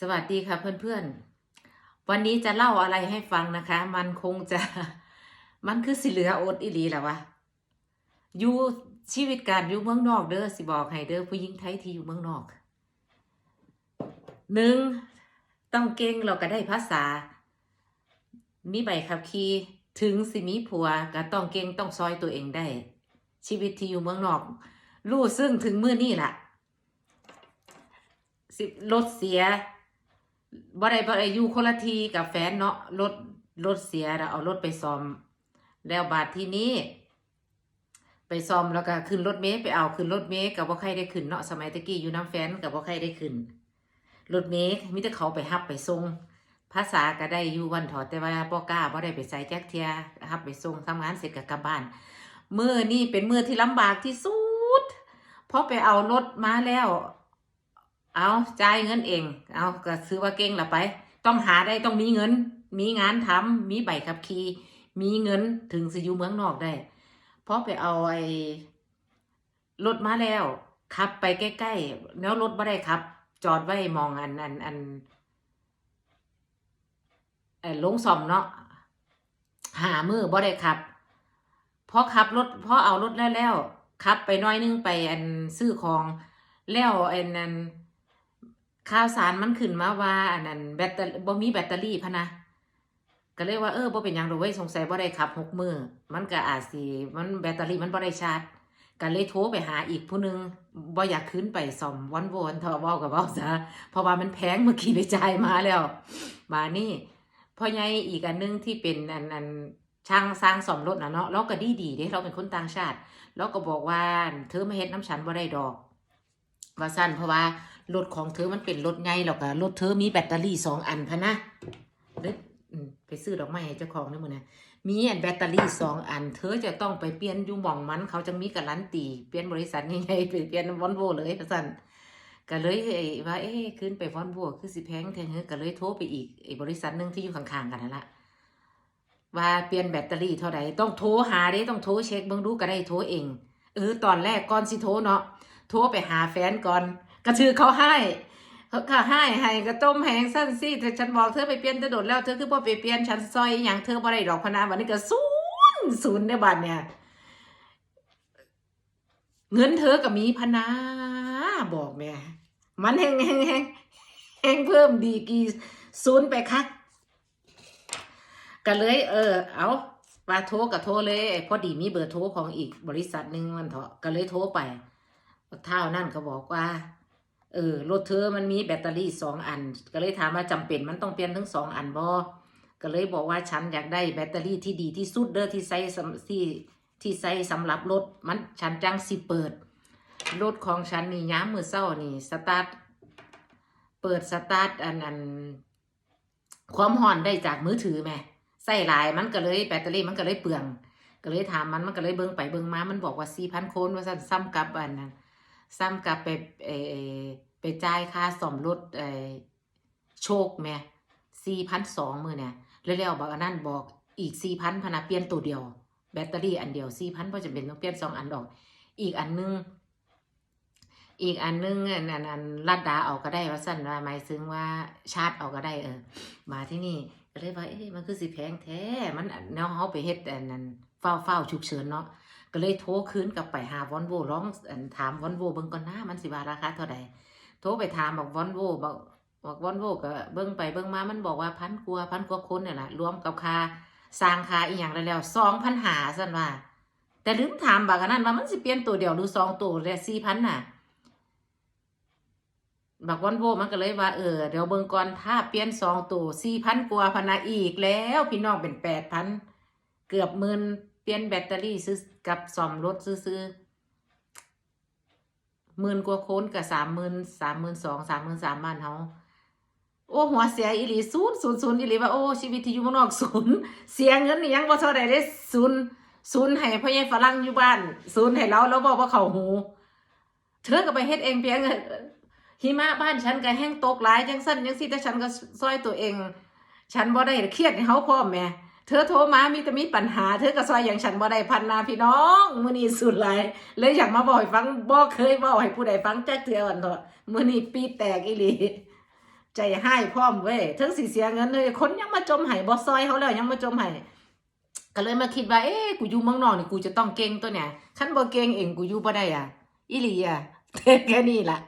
สวัสดีค่ะเพื่อนๆ วันนี้จะเล่าอะไรให้ฟังนะคะ มันคงจะมันคือสิเหลืออดอีหลีแหละวะอยู่ชีวิตการอยู่เมืองนอกเด้อสิบอกให้เด้อผู้หญิงไทยที่อยู่เมืองนอกหนึ่งต้องเก่งเราก็ได้ภาษา มีใบขับขี่ถึงสิมีผัวก็ต้องเก่งต้องซอยตัวเองได้ ชีวิตที่อยู่เมืองนอกรู้ซึ่งถึงมื้อนี่แหละสิรถเสีย บ่ได้บ่ได้อยู่คนละทีกับแฟนเนาะรถรถเสียแล้วเอารถไปซ่อม แล้วบาดที่นี้ ไปซ่อมแล้วก็ขึ้นรถเมล์ไปเอาขึ้นรถเมล์กับบ่ใครได้ขึ้นเนาะสมัยตะกี้อยู่น้ำแฟนกับบ่ใครได้ขึ้นรถเมล์มีแต่เขาไปฮับไปส่งภาษาก็ได้อยู่วันถอดแต่ว่าบ่กล้าบ่ได้ไปใส่แจ็คเทียฮับไปส่งทำงานเสร็จก็กลับบ้านมือนี้เป็นมือที่ลำบากที่สุดเพราะไปเอารถมาแล้ว เอาจ่ายเงินเอง เอาก็ซื้อว่าเก่งละไป ต้องหาได้ต้องมีเงิน มีงานทำมีใบขับขี่มีเงินถึงสิอยู่เมืองนอกได้ เพราะไปเอาไอ้รถมาแล้วขับไปใกล้ๆแล้วรถไม่ได้ขับ จอดไว้มองอันอันอันไอ้ลงซ่อมเนาะหามือบ่ได้ขับพอขับรถพอเอารถแล้วแล้วขับไปน้อยนึงไปอันซื้อของแล้วอันนั้น ข่าวสารมันขึ้นมาว่าอันนั้นแบตเตอรี่บ่มีแบตเตอรี่พะนะก็เลยว่าเออบ่เป็นยังดอกเว้ยสงสัยบ่ได้ขับหกมือมันก็อาจสิมันแบตเตอรี่มันบ่ได้ชาร์จก็เลยโทรไปหาอีกผู้หนึงบ่อยากขึ้นไปซ่อมวันวนเถอเว้ากับเว้าซะเพราะว่ามันแพงเมื่อกี้ไปจ่ายมาแล้วมานี่พ่อใหญ่อีกอันหนึงที่เป็นอันอันช่างสร้างซ่อมรถนะเนาะเราก็ดีดีเด้เราเป็นคนต่างชาติเราก็บอกว่าเธอมาเฮ็ดน้ำฉันบ่ได้ดอก ว่าสั้นเพราะว่า รถของเธอมันเป็นรถใหญ่แล้วก็รถเธอมีแบตเตอรี่สองอันพะนะเด้อไปซื้อดอกไม้ให้เจ้าของนี่มื้อนะมีแบตเตอรี่สองอัน เธอจะต้องไปเปลี่ยนยูมองมัน เขาจังมีการันตีเปลี่ยนบริษัทใหญ่ๆไปเปลี่ยนวอนโวเลยว่าซั่นก็เลยเอ้ว่าเอ๊ะขึ้นไปวอนโวคือสิแพงแท้เฮ้ก็เลยโทรไปอีกไอ้บริษัทหนึ่งที่อยู่ข้างๆกันนั่นละว่าเปลี่ยนแบตเตอรี่เท่าใดต้องโทรหาเด้ต้องโทรเช็คเบิ่งดูก็ได้โทรเองเออตอนแรกก่อนสิโทรเนาะโทรไปหาแฟนก่อน ก็ชื่อเขาให้เขาให้ให้ก็ต้มแหงสั้นสิแต่ฉันบอกเธอไปเปลี่ยนจะโดดแล้วเธอคือบ่ไปเปลี่ยนฉันซอยอย่างเธอบ่ได้ดอกพนาวันนี้ก็ศูนย์ศูนย์ในบัดเนี่ย เงินเธอก็มีพนาบอกแม่มันแหงแหงแหงแหงเพิ่มดีกี่ศูนย์ไปคักก็เลย เออ เอาว่าโทรกับโทรเลยพอดีมีเบอร์โทรของอีกบริษัทหนึ่งมันเถอะก็เลยโทรไปเท่านั่นก็บอกว่า เออรถเธอมันมีแบตเตอรี่สองอัน ก็เลยถามว่าจำเป็นมันต้องเปลี่ยนทั้งสองอันบ่ก็เลยบอกว่าฉันอยากได้แบตเตอรี่ที่ดีที่สุดเด้อที่ใส่สำที่ที่ใส่สำหรับรถมันฉันจังสิเปิดรถของฉันนี่ย้ามือเศร้านี่สตาร์ทเปิดสตาร์ทอันอันความห่อนได้จากมือถือแหม่ใส่หลายมันก็เลยแบตเตอรี่มันก็เลยเปลือง ก็เลยถามมันมันก็เลยเบิ่งไปเบิ่งมา มันบอกว่าสี่พันโคนว่าสั่นซ้ำกับอันนั้น ซ้ำกับไปเอไปจ่ายค่าซ่อมรถเอโชคแหม่สี่พันสองมือเนี่ยแล้วแล้วบอกอันนั้นบอกอีกสี่พันพนะเปลี่ยนตัวเดียว แบตเตอรี่อันเดียวสี่พันเพราะจะเป็นต้องเปลี่ยนสองอันดอก อีกอันนึงอีกอันนึงอันอันอันลัดดาเอาก็ได้ว่าสั่นว่าหมายถึงว่าชาร์จเอาก็ได้เออ มาที่นี่ก็เลยว่าเอ๊ะมันคือสิแพงแท้มันแนวเฮาไปเฮ็ดอันนั้นเฝ้าเฝ้าฉุกเฉินเนาะ ก็เลยโทรคืนกลับไปหาวอนโวร้องถามวอนโวเบิ่งก่อนหน้ามันสิว่าราคาเท่าใดโทรไปถามบอกวอนโวบอกบอกวอนโวก็เบิ่งไปเบิ่งมามันบอกว่าพันกว่าพันกว่าคนเนี่ยแหละรวมกับค่าสร้างค่าอีหยังแล้วแล้วสองพันหาสั่นว่า แต่ลืมถามบักอันนั้นว่ามันสิเปลี่ยนตัวเดียวหรือสองตัวแล้วสี่พันน่ะบักวันโวมันก็เลยว่าเออเดี๋ยวเบิ่งก่อนถ้าเปลี่ยนสองตัวสี่พันกว่าพะนาอีกแล้ว พี่น้องเป็นแปดพันเกือบหมื่น เปลี่ยนแบตเตอรี่ซื้อกับซ่อมรถซื้อหมื่นกว่าโคนกับสามหมื่นสามหมื่นสองสามหมื่นสามบ้านเฮาโอ้หัวเสียอีหลีศูนย์ศูนย์ศูนย์อีหลีว่าโอ้ชีวิตที่อยู่มนอกศูนย์เสียเงินยังบ่เท่าใดเด้ศูนย์ศูนย์ให้พ่อใหญ่ฝรั่งอยู่บ้านศูนย์ให้เราแล้วบอกว่าเขาหู เธอก็ไปเฮ็ดเองเพียงหิมะบ้านฉันก็แห้งตกหลายจังสั้นจังซี่แต่ฉันก็ซอยตัวเอง ฉันบ่ได้เครียดให้เขาพร้อแม่ เธอโทรมามีแต่มีปัญหา เธอก็ซอยอย่างฉันบ่ได้พันนาพี่น้องมื้อนี้สุดหลายเลยอยากมาบอกให้ฟังบ่เคยบอกให้ผู้ใดฟังจักเทื่อวันเถอะมื้อนี้ปีแตกอีหลีใจให้พร้อมเว้ยถึงสิเสียเงินเลยคนยังมาจมให้บ่ซอยเขาแล้วยังมาจมให้ก็เลยมาคิดว่าเอ๊ะกูอยู่เมืองนอกนี่กูจะต้องเก่งตัวเนี่ยคันบ่เก่งเองกูอยู่บ่ได้อะอีหลีอะแค่นี้ล่ะ